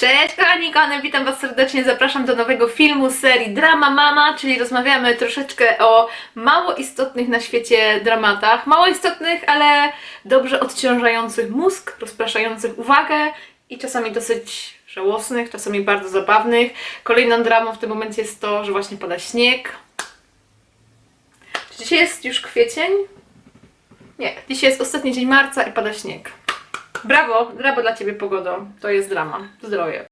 Cześć kochani, kochane, witam Was serdecznie, zapraszam do nowego filmu serii Drama Mama, czyli rozmawiamy troszeczkę o mało istotnych na świecie dramatach, mało istotnych, ale dobrze odciążających mózg, rozpraszających uwagę i czasami dosyć żałosnych, czasami bardzo zabawnych. Kolejną dramą w tym momencie jest to, że właśnie pada śnieg. Czy dzisiaj jest już kwiecień? Nie, dzisiaj jest ostatni dzień marca i pada śnieg. Brawo, brawo dla Ciebie pogodo. To jest drama. Zdrowie.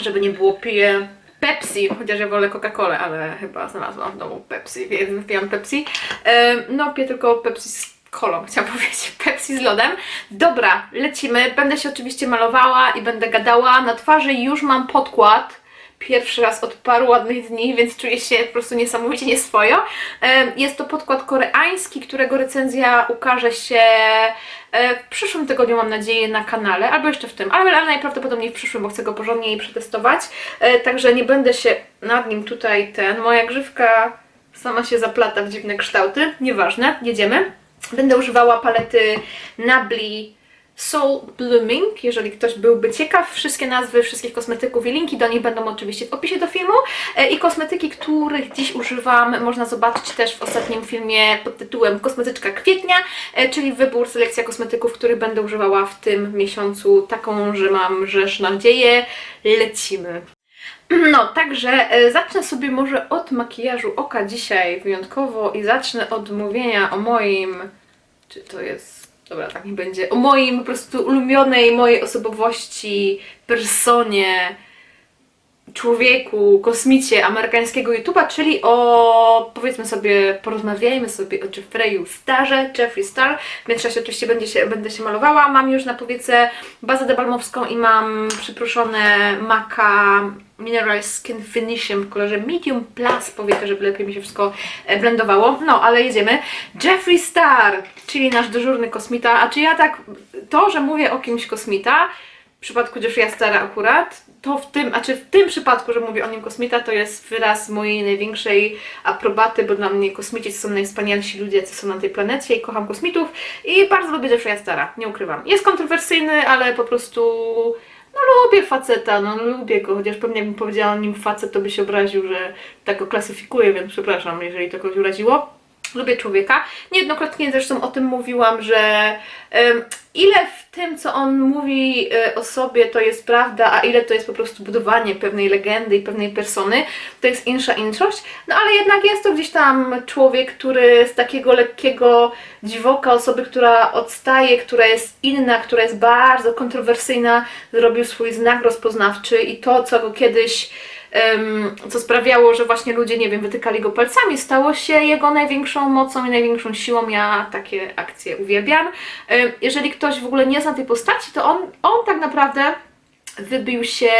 Żeby nie było, piję Pepsi, chociaż ja wolę Coca-Colę, ale chyba znalazłam w domu Pepsi, więc wypijam Pepsi. No, piję tylko Pepsi z kolą, chciałam powiedzieć, Pepsi z lodem. Dobra, lecimy. Będę się oczywiście malowała i będę gadała. Na twarzy już mam podkład pierwszy raz od paru ładnych dni, więc czuję się po prostu niesamowicie nieswojo. Jest to podkład koreański, którego recenzja ukaże się e, w przyszłym tygodniu, mam nadzieję, na kanale, albo jeszcze w tym, ale, najprawdopodobniej w przyszłym, bo chcę go porządnie przetestować. E, Także nie będę się nad nim tutaj ten. Moja grzywka sama się zaplata w dziwne kształty. Nieważne, jedziemy. Będę używała palety Nabli Soul Blooming, jeżeli ktoś byłby ciekaw. Wszystkie nazwy wszystkich kosmetyków i linki do nich będą oczywiście w opisie do filmu. E, I kosmetyki, których dziś używam, można zobaczyć też w ostatnim filmie pod tytułem Kosmetyczka kwietnia, e, czyli wybór, selekcja kosmetyków, których będę używała w tym miesiącu. Taką, że mam rzecz nadzieję. Lecimy. No, także e, zacznę sobie może od makijażu oka dzisiaj wyjątkowo i zacznę od mówienia o moim. Czy to jest. Dobra, tak nie będzie. O moim po prostu ulubionej mojej osobowości, personie, człowieku, kosmicie amerykańskiego YouTube'a, czyli o, powiedzmy sobie, porozmawiajmy sobie o Jeffreyu Starze, Jeffrey Star. W międzyczasie oczywiście będzie się, będę się malowała. Mam już na powiece bazę debalmowską i mam przyproszone Maka Mineral Skin Finishing w kolorze Medium Plus powiekę, żeby lepiej mi się wszystko e, blendowało. No, ale jedziemy. Jeffrey Star, czyli nasz dyżurny kosmita. A czy ja tak, to, że mówię o kimś kosmita, w przypadku Jeffreya Stara akurat, to w tym, a czy w tym przypadku, że mówię o nim kosmita, to jest wyraz mojej największej aprobaty, bo dla mnie kosmici to są najwspanialsi ludzie, co są na tej planecie i kocham kosmitów i bardzo lubię Jeffreya Stara, nie ukrywam. Jest kontrowersyjny, ale po prostu no lubię faceta, no lubię go, chociaż pewnie jakbym powiedziała o nim facet, to by się obraził, że tak go klasyfikuję, więc przepraszam, jeżeli to kogoś uraziło. Lubię człowieka. Niejednokrotnie zresztą o tym mówiłam, że ile w tym, co on mówi e, o sobie, to jest prawda, a ile to jest po prostu budowanie pewnej legendy i pewnej persony, to jest insza inszość. No ale jednak jest to gdzieś tam człowiek, który z takiego lekkiego dziwoka, osoby, która odstaje, która jest inna, która jest bardzo kontrowersyjna, zrobił swój znak rozpoznawczy i to, co go kiedyś co sprawiało, że właśnie ludzie, nie wiem, wytykali go palcami, stało się jego największą mocą i największą siłą. Ja takie akcje uwielbiam. Jeżeli ktoś w ogóle nie zna tej postaci, to on, on tak naprawdę wybił się,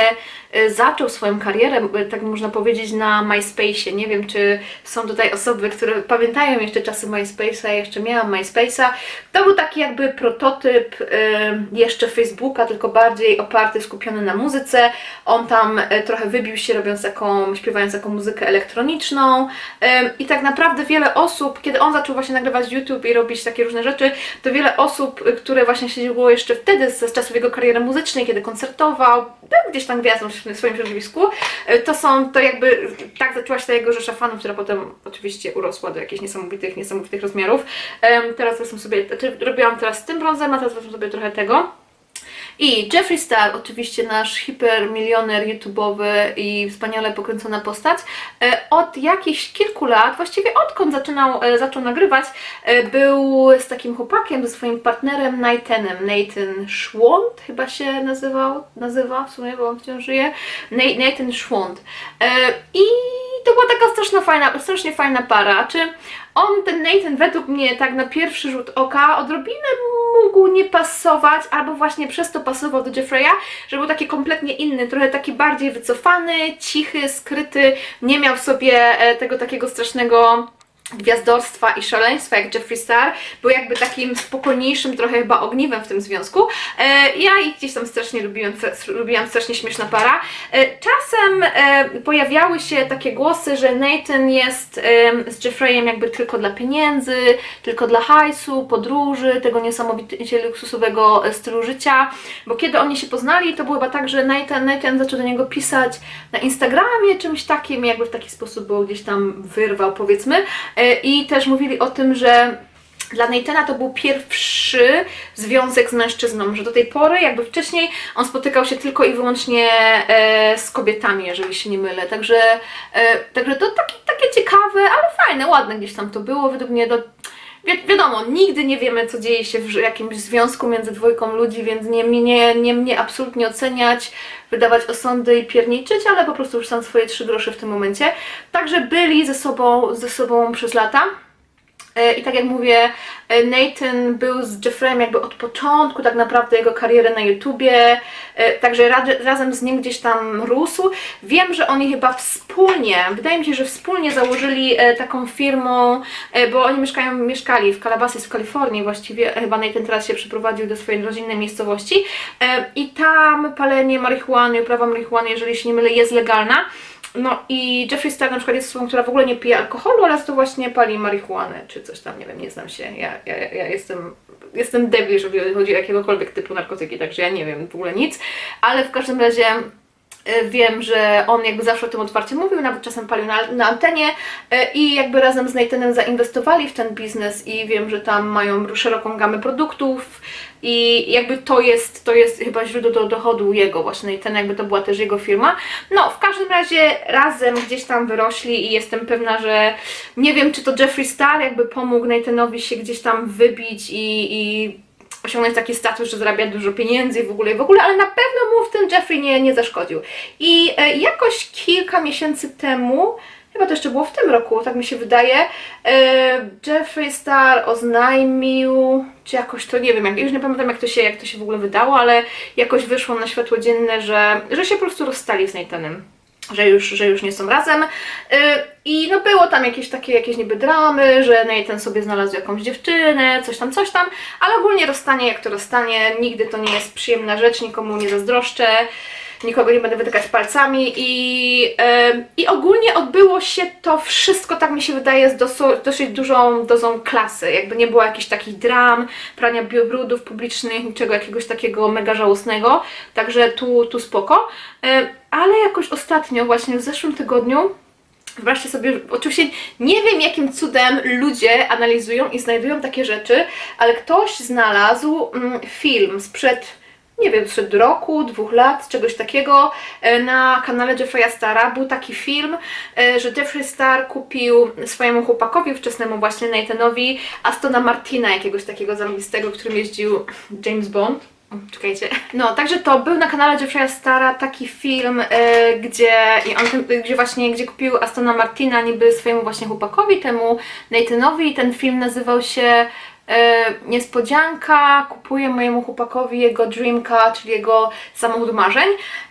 e, zaczął swoją karierę, e, tak można powiedzieć, na MySpace'ie. Nie wiem, czy są tutaj osoby, które pamiętają jeszcze czasy MySpace'a, ja jeszcze miałam MySpace'a. To był taki jakby prototyp e, jeszcze Facebooka, tylko bardziej oparty, skupiony na muzyce. On tam trochę wybił się, robiąc taką, śpiewając taką muzykę elektroniczną. I tak naprawdę wiele osób, kiedy on zaczął właśnie nagrywać YouTube i robić takie różne rzeczy, to wiele osób, y, które właśnie siedziło jeszcze wtedy z czasów jego kariery muzycznej, kiedy koncertował, był gdzieś tam gwiazdą w swoim środowisku, y, to są, to jakby tak zaczęła się ta jego rzesza fanów, która potem oczywiście urosła do jakichś niesamowitych, niesamowitych rozmiarów. Teraz wezmę sobie, znaczy robiłam teraz tym brązem, a teraz wezmę sobie trochę tego. I Jeffree Star, oczywiście nasz hipermilioner YouTube'owy i wspaniale pokręcona postać, e, od jakichś kilku lat, właściwie odkąd zaczynał, e, zaczął nagrywać, e, był z takim chłopakiem, ze swoim partnerem Nathanem, Nathan Schwont chyba się nazywał, nazywa w sumie, bo on wciąż żyje, Na- Nathan Schwont. E, I to była taka straszna fajna, strasznie fajna para. Czy on, ten Nathan, według mnie tak na pierwszy rzut oka odrobinę mógł nie pasować, albo właśnie przez to pasował do Jeffreya, że był taki kompletnie inny, trochę taki bardziej wycofany, cichy, skryty, nie miał w sobie e, tego takiego strasznego gwiazdorstwa i szaleństwa jak Jeffree Star był jakby takim spokojniejszym trochę chyba ogniwem w tym związku. E, ja ich gdzieś tam strasznie lubiłam, lubiłam strasznie śmieszna para. E, czasem e, pojawiały się takie głosy, że Nathan jest z Jeffreyem jakby tylko dla pieniędzy, tylko dla hajsu, podróży, tego niesamowicie luksusowego stylu życia, bo kiedy oni się poznali, to było chyba tak, że Nathan, Nathan zaczął do niego pisać na Instagramie, czymś takim, jakby w taki sposób go gdzieś tam wyrwał, powiedzmy. E, I też mówili o tym, że dla Nathana to był pierwszy związek z mężczyzną, że do tej pory, jakby wcześniej, on spotykał się tylko i wyłącznie e, z kobietami, jeżeli się nie mylę. Także, e, także to takie, takie ciekawe, ale fajne, ładne gdzieś tam to było. Według mnie do, Wi- wiadomo, nigdy nie wiemy, co dzieje się w jakimś związku między dwójką ludzi, więc nie mnie, nie mnie absolutnie oceniać, wydawać osądy i pierniczyć, ale po prostu już sam swoje trzy grosze w tym momencie. Także byli ze sobą, ze sobą przez lata. E, I tak jak mówię, e, Nathan był z Jeffreyem jakby od początku tak naprawdę jego kariery na YouTubie, e, także ra razem z nim gdzieś tam rósł. Wiem, że oni chyba wspólnie, wydaje mi się, że wspólnie założyli taką firmą, e, bo oni mieszkają, mieszkali w Calabasas w Kalifornii właściwie, chyba Nathan teraz się przeprowadził do swojej rodzinnej miejscowości i tam palenie marihuany, uprawa marihuany, jeżeli się nie mylę, jest legalna. No i Jeffree Star na przykład jest osobą, która w ogóle nie pije alkoholu, oraz to właśnie pali marihuanę, czy coś tam, nie wiem, nie znam się. Ja, ja, ja jestem, jestem debil, jeżeli chodzi o jakiegokolwiek typu narkotyki, także ja nie wiem w ogóle nic, ale w każdym razie wiem, że on jakby zawsze o tym otwarcie mówił, nawet czasem palił na, na antenie e, i jakby razem z Nathanem zainwestowali w ten biznes i wiem, że tam mają szeroką gamę produktów i jakby to jest, to jest chyba źródło do dochodu jego właśnie Nathan, jakby to była też jego firma. No, w każdym razie razem gdzieś tam wyrośli i jestem pewna, że nie wiem, czy to Jeffree Star jakby pomógł Nathanowi się gdzieś tam wybić i, i osiągnąć taki status, że zarabia dużo pieniędzy i w ogóle, i w ogóle, ale na pewno mu w tym Jeffrey nie, nie zaszkodził. I e, jakoś kilka miesięcy temu, chyba to jeszcze było w tym roku, tak mi się wydaje, e, Jeffrey Star oznajmił, czy jakoś to, nie wiem, jak, już nie pamiętam jak to, się, jak to się w ogóle wydało, ale jakoś wyszło na światło dzienne, że, że się po prostu rozstali z Nathanem że już, że już nie są razem. Yy, I no było tam jakieś takie jakieś niby dramy, że Nathan sobie znalazł jakąś dziewczynę, coś tam, coś tam, ale ogólnie rozstanie jak to rozstanie, nigdy to nie jest przyjemna rzecz, nikomu nie zazdroszczę, nikogo nie będę wytykać palcami i, yy, i ogólnie odbyło się to wszystko, tak mi się wydaje, z dosyć dużą dozą klasy, jakby nie było jakichś takich dram, prania biobrudów publicznych, niczego jakiegoś takiego mega żałosnego, także tu, tu spoko. Yy, ale jakoś ostatnio, właśnie w zeszłym tygodniu, Wyobraźcie sobie, oczywiście nie wiem jakim cudem ludzie analizują i znajdują takie rzeczy, ale ktoś znalazł mm, film sprzed, nie wiem, sprzed roku, dwóch lat, czegoś takiego e, na kanale Jeffrey'a Stara. Był taki film, e, że Jeffrey Star kupił swojemu chłopakowi, wczesnemu właśnie Nathanowi, Astona Martina, jakiegoś takiego zarobistego, którym jeździł James Bond. Czekajcie. No, także to był na kanale Jeffrey'a Stara taki film, e, gdzie, i on, gdzie właśnie, gdzie kupił Astona Martina niby swojemu właśnie chłopakowi, temu Nathanowi ten film nazywał się Niespodzianka, kupuję mojemu chłopakowi jego Dreamka, czyli jego samochód marzeń.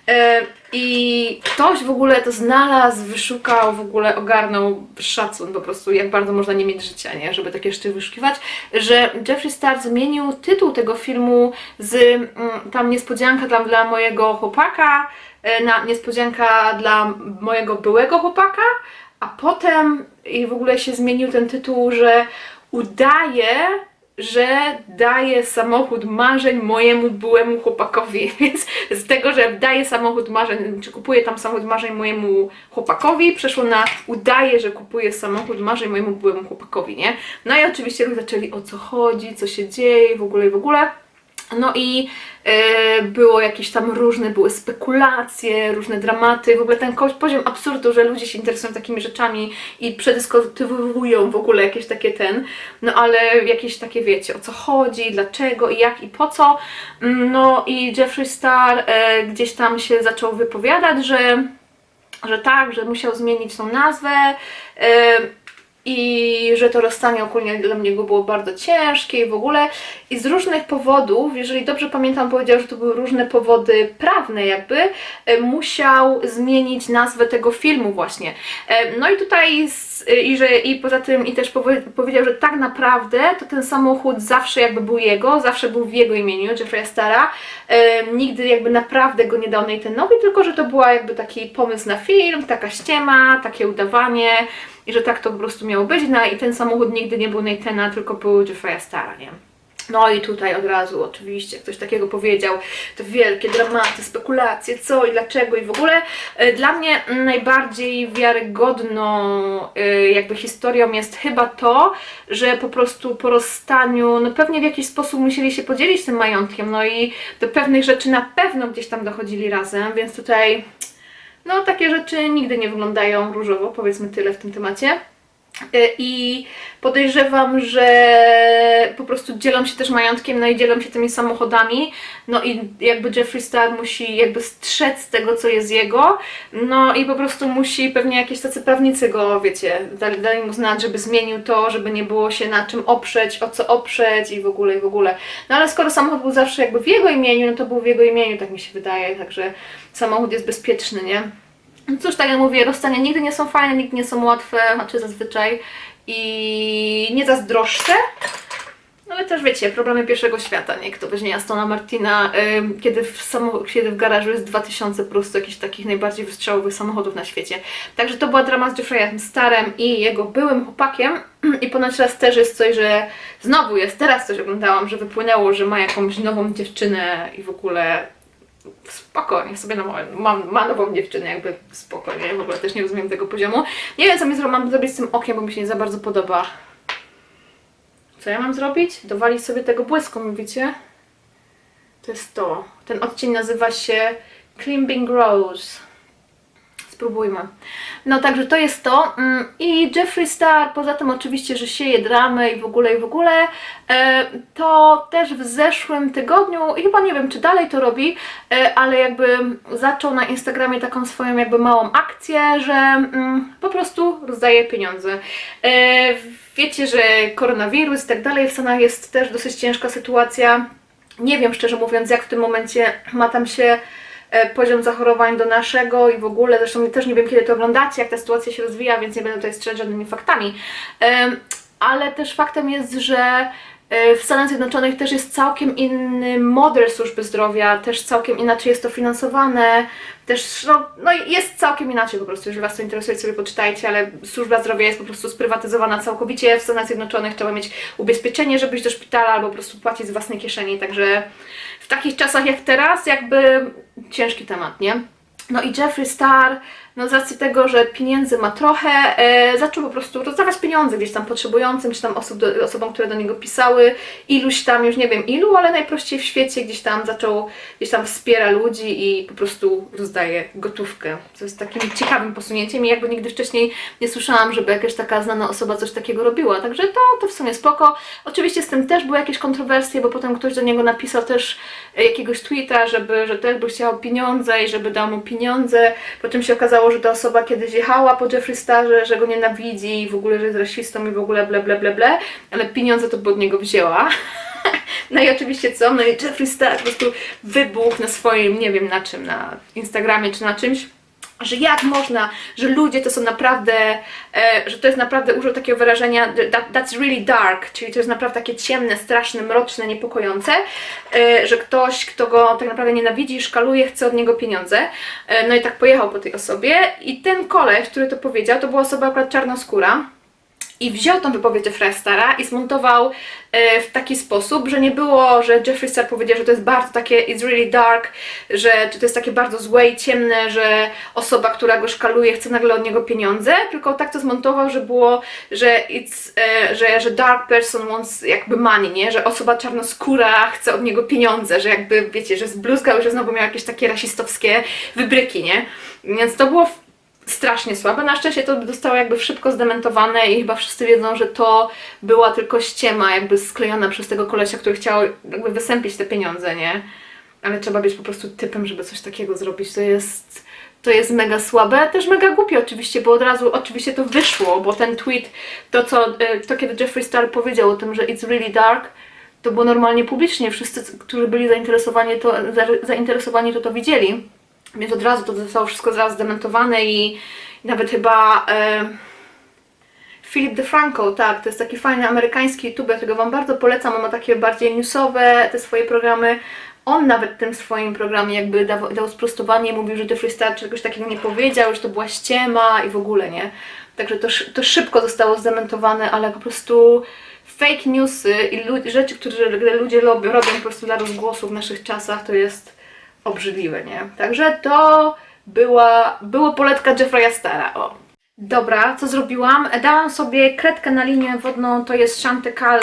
E, I ktoś w ogóle to znalazł, wyszukał, w ogóle ogarnął szacun po prostu, jak bardzo można nie mieć życia, nie? Żeby takie rzeczy wyszukiwać, że Jeffree Star zmienił tytuł tego filmu z mm, tam niespodzianka dla, dla mojego chłopaka e, na niespodzianka dla mojego byłego chłopaka, a potem i w ogóle się zmienił ten tytuł, że udaje, że daje samochód marzeń mojemu byłemu chłopakowi, więc z tego, że daje samochód marzeń, czy kupuje tam samochód marzeń mojemu chłopakowi, przeszło na udaje, że kupuje samochód marzeń mojemu byłemu chłopakowi, nie? No i oczywiście ludzie zaczęli o co chodzi, co się dzieje w ogóle i w ogóle. No i e, było jakieś tam różne, były spekulacje, różne dramaty, w ogóle ten poziom absurdu, że ludzie się interesują takimi rzeczami i przedyskutowują w ogóle jakieś takie ten, no ale jakieś takie wiecie, o co chodzi, dlaczego i jak i po co. Mm, No i Jeffree Star e, gdzieś tam się zaczął wypowiadać, że że tak, że musiał zmienić tą nazwę. e, i że to rozstanie ogólnie dla mnie było bardzo ciężkie i w ogóle. I z różnych powodów, jeżeli dobrze pamiętam, powiedział, że to były różne powody prawne jakby, e, musiał zmienić nazwę tego filmu właśnie. E, No i tutaj z, i, że, i poza tym i też powie, powiedział, że tak naprawdę to ten samochód zawsze jakby był jego, zawsze był w jego imieniu, Jeffrey'a Stara. E, nigdy jakby naprawdę go nie dał Nathanowi, tylko że to była jakby taki pomysł na film, taka ściema, takie udawanie i że tak to po prostu miało być, no i ten samochód nigdy nie był Nathana, tylko był Jeffrey'a Stara, nie? No i tutaj od razu oczywiście ktoś takiego powiedział, te wielkie dramaty, spekulacje, co i dlaczego i w ogóle. E, Dla mnie najbardziej wiarygodną e, jakby historią jest chyba to, że po prostu po rozstaniu, no pewnie w jakiś sposób musieli się podzielić tym majątkiem, no i do pewnych rzeczy na pewno gdzieś tam dochodzili razem, więc tutaj no takie rzeczy nigdy nie wyglądają różowo, powiedzmy tyle w tym temacie. Y, I podejrzewam, że po prostu dzielą się też majątkiem, no i dzielą się tymi samochodami. No i jakby Jeffree Star musi jakby strzec tego, co jest jego. No i po prostu musi pewnie jakieś tacy prawnicy go, wiecie, dali, dali mu znać, żeby zmienił to, żeby nie było się na czym oprzeć, o co oprzeć i w ogóle, i w ogóle. No ale skoro samochód był zawsze jakby w jego imieniu, no to był w jego imieniu, tak mi się wydaje, także samochód jest bezpieczny, nie? Cóż, tak jak mówię, rozstania nigdy nie są fajne, nigdy nie są łatwe, znaczy zazwyczaj i nie zazdroszczę. No ale też wiecie, problemy pierwszego świata, nie? Kto weźmie Astona Martina, ym, kiedy, w kiedy w garażu jest 2000 po prostu jakichś takich najbardziej wystrzałowych samochodów na świecie. Także to była drama z Jeffreyem Starem i jego byłym chłopakiem i ponoć raz też jest coś, że znowu jest, teraz coś oglądałam, że wypłynęło, że ma jakąś nową dziewczynę i w ogóle spokojnie sobie no, mam, ma nową dziewczynę, jakby spokojnie, w ogóle też nie rozumiem tego poziomu. Nie wiem, co mi mam zrobić z tym okiem, bo mi się nie za bardzo podoba. Co ja mam zrobić? Dowalić sobie tego błysku, mówicie? To jest to. Ten odcień nazywa się Climbing Rose. Spróbujmy. No także to jest to. Mm, I Jeffree Star, poza tym oczywiście, że sieje dramę i w ogóle, i w ogóle, e, to też w zeszłym tygodniu, i chyba nie wiem, czy dalej to robi, e, ale jakby zaczął na Instagramie taką swoją jakby małą akcję, że mm, po prostu rozdaje pieniądze. E, wiecie, że koronawirus i tak dalej, w Stanach jest też dosyć ciężka sytuacja. Nie wiem szczerze mówiąc, jak w tym momencie ma tam się poziom zachorowań do naszego i w ogóle, zresztą też nie wiem kiedy to oglądacie, jak ta sytuacja się rozwija, więc nie będę tutaj strzelać żadnymi faktami. Ale też faktem jest, że e, w Stanach Zjednoczonych też jest całkiem inny model służby zdrowia, też całkiem inaczej jest to finansowane, też no, no jest całkiem inaczej po prostu, jeżeli Was to interesuje, sobie poczytajcie, ale służba zdrowia jest po prostu sprywatyzowana całkowicie w Stanach Zjednoczonych, trzeba mieć ubezpieczenie, żeby iść do szpitala albo po prostu płacić z własnej kieszeni, także w takich czasach jak teraz jakby ciężki temat, nie? No i Jeffree Star, no z racji tego, że pieniędzy ma trochę, e, zaczął po prostu rozdawać pieniądze gdzieś tam potrzebującym, czy tam osób do, osobom, które do niego pisały, iluś tam, już nie wiem ilu, ale najprościej w świecie gdzieś tam zaczął, gdzieś tam wspiera ludzi i po prostu rozdaje gotówkę, co jest takim ciekawym posunięciem i jakby nigdy wcześniej nie słyszałam, żeby jakaś taka znana osoba coś takiego robiła, także to, to w sumie spoko. Oczywiście z tym też były jakieś kontrowersje, bo potem ktoś do niego napisał też e, jakiegoś tweeta, żeby, że też by chciał pieniądze i żeby dał mu pieniądze, po czym się okazało, że ta osoba kiedyś jechała po Jeffree Starze, że go nienawidzi i w ogóle, że jest rasistą i w ogóle ble ble ble ble, ale pieniądze to by od niego wzięła. No i oczywiście co? No i Jeffree Star po prostu wybuchł na swoim, nie wiem na czym, na Instagramie czy na czymś, że jak można, że ludzie to są naprawdę, e, że to jest naprawdę, użył takiego wyrażenia that, that's really dark, czyli to jest naprawdę takie ciemne, straszne, mroczne, niepokojące, e, że ktoś, kto go tak naprawdę nienawidzi, szkaluje, chce od niego pieniądze. E, no i tak pojechał po tej osobie i ten koleś, który to powiedział, to była osoba akurat czarnoskóra, i wziął tą wypowiedź Jeffrey Stara i zmontował e, w taki sposób, że nie było, że Jeffrey Star powiedział, że to jest bardzo takie it's really dark, że to jest takie bardzo złe i ciemne, że osoba, która go szkaluje, chce nagle od niego pieniądze, tylko tak to zmontował, że było, że it's, e, że, że dark person wants jakby money, nie? Że osoba czarnoskóra chce od niego pieniądze, że jakby, wiecie, że zbluzgał, że znowu miał jakieś takie rasistowskie wybryki, nie? Więc to było strasznie słabe. Na szczęście to zostało jakby szybko zdementowane i chyba wszyscy wiedzą, że to była tylko ściema jakby sklejona przez tego kolesia, który chciał jakby wysępić te pieniądze, nie? Ale trzeba być po prostu typem, żeby coś takiego zrobić. To jest... to jest mega słabe, też mega głupie oczywiście, bo od razu oczywiście to wyszło, bo ten tweet, to co, y, to kiedy Jeffree Star powiedział o tym, że it's really dark, to było normalnie publicznie, wszyscy, którzy byli zainteresowani, to, za, zainteresowani to to widzieli, więc od razu to zostało wszystko zaraz zdementowane i nawet chyba... Y, Philip DeFranco, tak, to jest taki fajny amerykański youtuber, którego Wam bardzo polecam, on ma takie bardziej newsowe te swoje programy. On nawet w tym swoim programie jakby dał, dał sprostowanie, mówił, że Jeffree Star czegoś takiego nie powiedział, że to była ściema i w ogóle, nie? Także to, to szybko zostało zdementowane, ale po prostu fake newsy i rzeczy, które ludzie robią po prostu dla rozgłosu w naszych czasach, to jest obrzydliwe, nie? Także to była, było poletka Jeffrey'a Stara, o. Dobra, co zrobiłam? Dałam sobie kredkę na linię wodną, to jest Chantecal.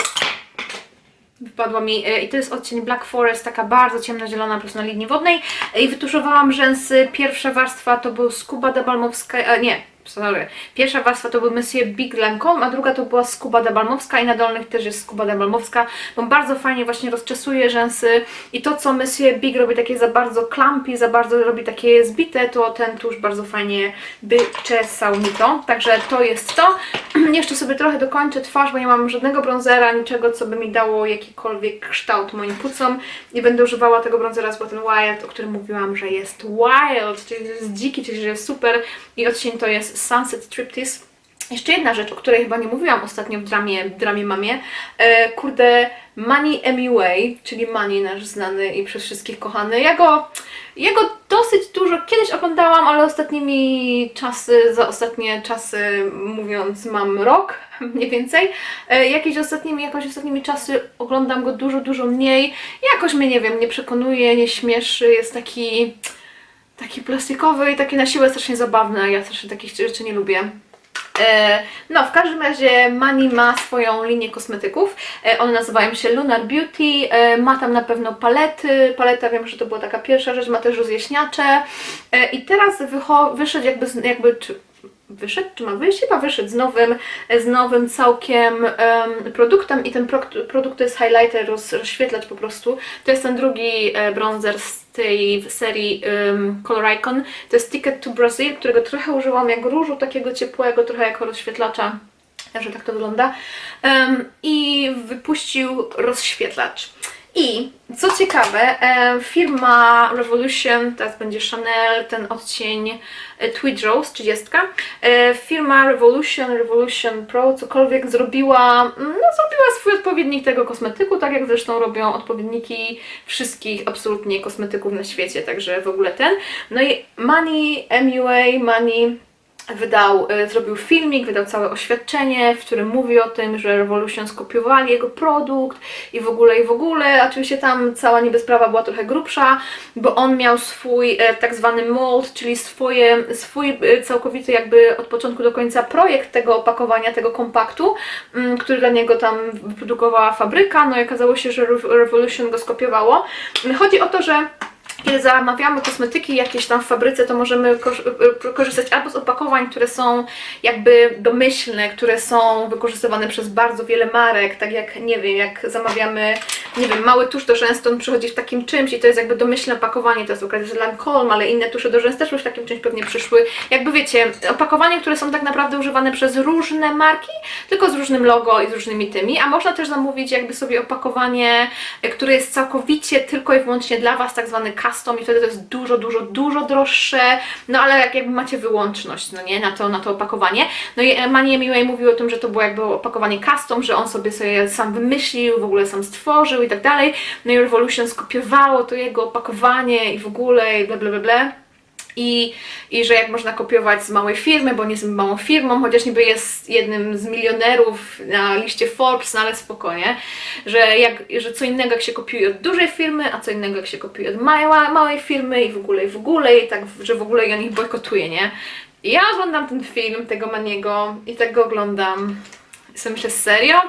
Wypadła mi e, i to jest odcień Black Forest, taka bardzo ciemnozielona, po prostu na linii wodnej. E, I wytuszowałam rzęsy. Pierwsza warstwa to był Scuba de Balmowska, a nie, sorry. Pierwsza warstwa to był Monsieur Big Lancome, a druga to była Scuba de Balmowska i na dolnych też jest Scuba de Balmowska, bo bardzo fajnie właśnie rozczesuje rzęsy i to co Monsieur Big robi takie za bardzo clumpy, za bardzo robi takie zbite, to ten tusz bardzo fajnie wyczesał mi to, także to jest to. Jeszcze sobie trochę dokończę twarz, bo nie mam żadnego bronzera, niczego co by mi dało jakikolwiek kształt moim pucom i będę używała tego bronzera z ten Wild, o którym mówiłam, że jest wild, czyli że jest dziki, czyli że jest super i odcień to jest Sunset Striptease. Jeszcze jedna rzecz, o której chyba nie mówiłam ostatnio w dramie, w dramie mamie. E, kurde, Money Emiway, czyli Money nasz znany i przez wszystkich kochany. Ja go, ja go dosyć dużo kiedyś oglądałam, ale ostatnimi czasy, za ostatnie czasy mówiąc mam rok mniej więcej. E, jakieś ostatnimi, jakoś ostatnimi czasy oglądam go dużo, dużo mniej. Jakoś mnie, nie wiem, nie przekonuje, nie śmieszy, jest taki taki plastikowy i taki na siłę strasznie zabawny, ja strasznie takich rzeczy nie lubię. E, No, w każdym razie Mani ma swoją linię kosmetyków. E, One nazywają się Lunar Beauty. E, Ma tam na pewno palety. Paleta wiem, że to była taka pierwsza rzecz, ma też rozjaśniacze. I teraz wyszedł jakby, jakby czy wyszedł, czy ma wyjść? Chyba wyszedł z nowym, z nowym całkiem em, produktem i ten pro- produkt to jest highlighter, roz, po prostu. To jest ten drugi bronzer z tej serii um, Color Icon. To jest Ticket to Brazil, którego trochę użyłam jak różu takiego ciepłego, trochę jako rozświetlacza. Także tak to wygląda. Em, I wypuścił rozświetlacz. I co ciekawe, e, firma Revolution, teraz będzie Chanel, ten odcień e, Tweed Rose 30. E, firma Revolution, Revolution Pro, cokolwiek zrobiła, mm, no zrobiła swój odpowiednik tego kosmetyku, tak jak zresztą robią odpowiedniki wszystkich absolutnie kosmetyków na świecie, także w ogóle ten. No i Money, MUA, Money wydał, y, zrobił filmik, wydał całe oświadczenie, w którym mówi o tym, że Revolution skopiowali jego produkt i w ogóle, i w ogóle. Oczywiście tam cała niby była trochę grubsza, bo on miał swój e, tak zwany mold, czyli swoje, swój e, całkowity jakby od początku do końca projekt tego opakowania, tego kompaktu, mm, który dla niego tam wyprodukowała fabryka, no i okazało się, że Re- Revolution go skopiowało. Chodzi o to, że kiedy zamawiamy kosmetyki jakieś tam w fabryce, to możemy y, korzystać albo z opakowań, które są jakby domyślne, które są wykorzystywane przez bardzo wiele marek, tak jak, nie wiem, jak zamawiamy, nie wiem, mały tusz do rzęs, to on przychodzi w takim czymś i to jest jakby domyślne opakowanie, to jest okazja, że Lancome, ale inne tusze do rzęs też już w takim czymś pewnie przyszły. Jakby wiecie, opakowania, które są tak naprawdę używane przez różne marki, tylko z różnym logo i z różnymi tymi, a można też zamówić jakby sobie opakowanie, e, które jest całkowicie tylko i wyłącznie dla Was, tak zwany custom i wtedy to jest dużo, dużo, dużo droższe, no ale jak jakby macie wyłączność, no nie, na to, na to opakowanie. No i Manie Miłej mówił o tym, że to było jakby opakowanie custom, że on sobie sobie sam wymyślił, w ogóle sam stworzył i tak dalej. No i Revolution skopiowało to jego opakowanie i w ogóle i bla bla bla bla. I, I że jak można kopiować z małej firmy, bo nie jest małą firmą, chociaż niby jest jednym z milionerów na liście Forbes, no ale spokojnie, że, jak, że co innego jak się kopiuje od dużej firmy, a co innego jak się kopiuje od mała, małej firmy i w ogóle, i w ogóle, i tak, że w ogóle ja ich bojkotuje, nie? I ja oglądam ten film, tego Maniego i tak go oglądam i sobie myślę, serio?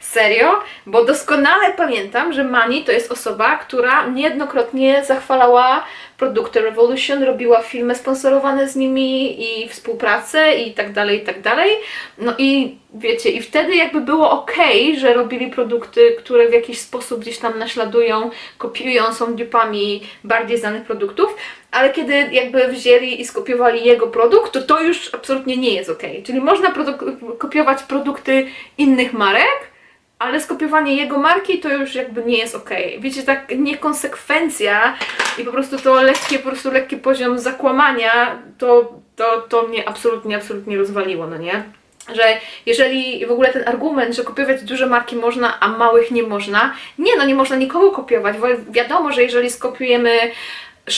Serio? Bo doskonale pamiętam, że Mani to jest osoba, która niejednokrotnie zachwalała produkty Revolution, robiła filmy sponsorowane z nimi i współpracę i tak dalej, i tak dalej. No i wiecie, i wtedy jakby było ok, że robili produkty, które w jakiś sposób gdzieś tam naśladują, kopiują, są dupami bardziej znanych produktów, ale kiedy jakby wzięli i skopiowali jego produkt, to to już absolutnie nie jest ok. Czyli można kopiować produkty innych marek, ale skopiowanie jego marki to już jakby nie jest ok. Wiecie, tak niekonsekwencja i po prostu to lekkie, po prostu lekki poziom zakłamania, to, to, to mnie absolutnie, absolutnie rozwaliło, no nie? Że jeżeli w ogóle ten argument, że kopiować duże marki można, a małych nie można, nie no, nie można nikogo kopiować, bo wiadomo, że jeżeli skopiujemy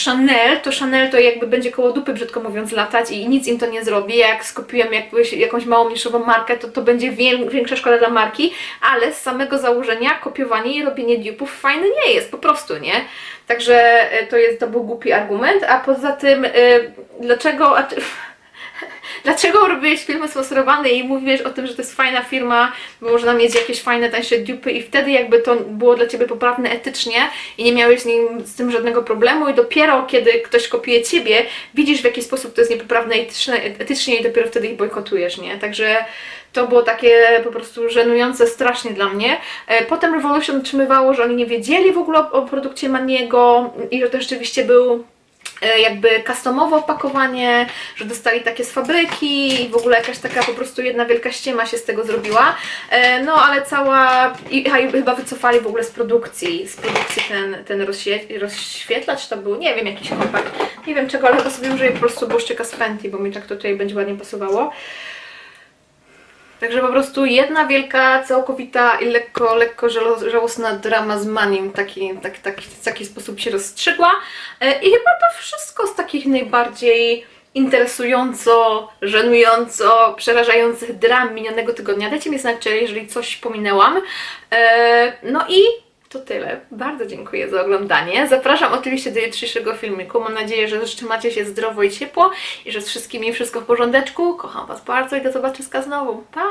Chanel, to Chanel to jakby będzie koło dupy, brzydko mówiąc, latać i nic im to nie zrobi. Jak skopiujemy jakąś, jakąś małą niszową markę, to to będzie wię- większa szkoda dla marki, ale z samego założenia kopiowanie i robienie dupów fajne nie jest, po prostu, nie? Także e, to jest, to był głupi argument, a poza tym, e, dlaczego... A, Dlaczego robiłeś filmy sponsorowane i mówiłeś o tym, że to jest fajna firma, bo można mieć jakieś fajne, tańsze dupy i wtedy jakby to było dla Ciebie poprawne etycznie i nie miałeś z, nim, z tym żadnego problemu i dopiero kiedy ktoś kopiuje Ciebie, widzisz w jaki sposób to jest niepoprawne etyczne, etycznie i dopiero wtedy ich bojkotujesz, nie? Także to było takie po prostu żenujące strasznie dla mnie. E, Potem Revolution utrzymywało, że oni nie wiedzieli w ogóle o, o produkcie Maniego i że to rzeczywiście był jakby customowe opakowanie, że dostali takie z fabryki i w ogóle jakaś taka po prostu jedna wielka ściema się z tego zrobiła. E, No ale cała, i i chyba wycofali w ogóle z produkcji, z produkcji ten, ten rozświe- rozświetlacz to był, nie wiem, jakiś kompakt, nie wiem czego, ale chyba sobie użyję po prostu błyszczyka z Fenty, bo mi tak to tutaj będzie ładnie pasowało. Także po prostu jedna wielka, całkowita i lekko, lekko żałosna drama z Manim, taki, taki, taki, w taki sposób się rozstrzygła. E, I chyba to wszystko z takich najbardziej interesująco, żenująco, przerażających dram minionego tygodnia. Dajcie mi znać, jeżeli coś pominęłam. E, No i to tyle. Bardzo dziękuję za oglądanie. Zapraszam oczywiście do jutrzejszego filmiku. Mam nadzieję, że trzymacie się zdrowo i ciepło i że z wszystkimi wszystko w porządeczku. Kocham Was bardzo i do zobaczyska znowu. Pa!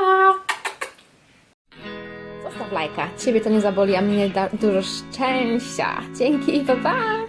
Zostaw lajka. Ciebie to nie zaboli, a mnie da dużo szczęścia. Dzięki, pa pa!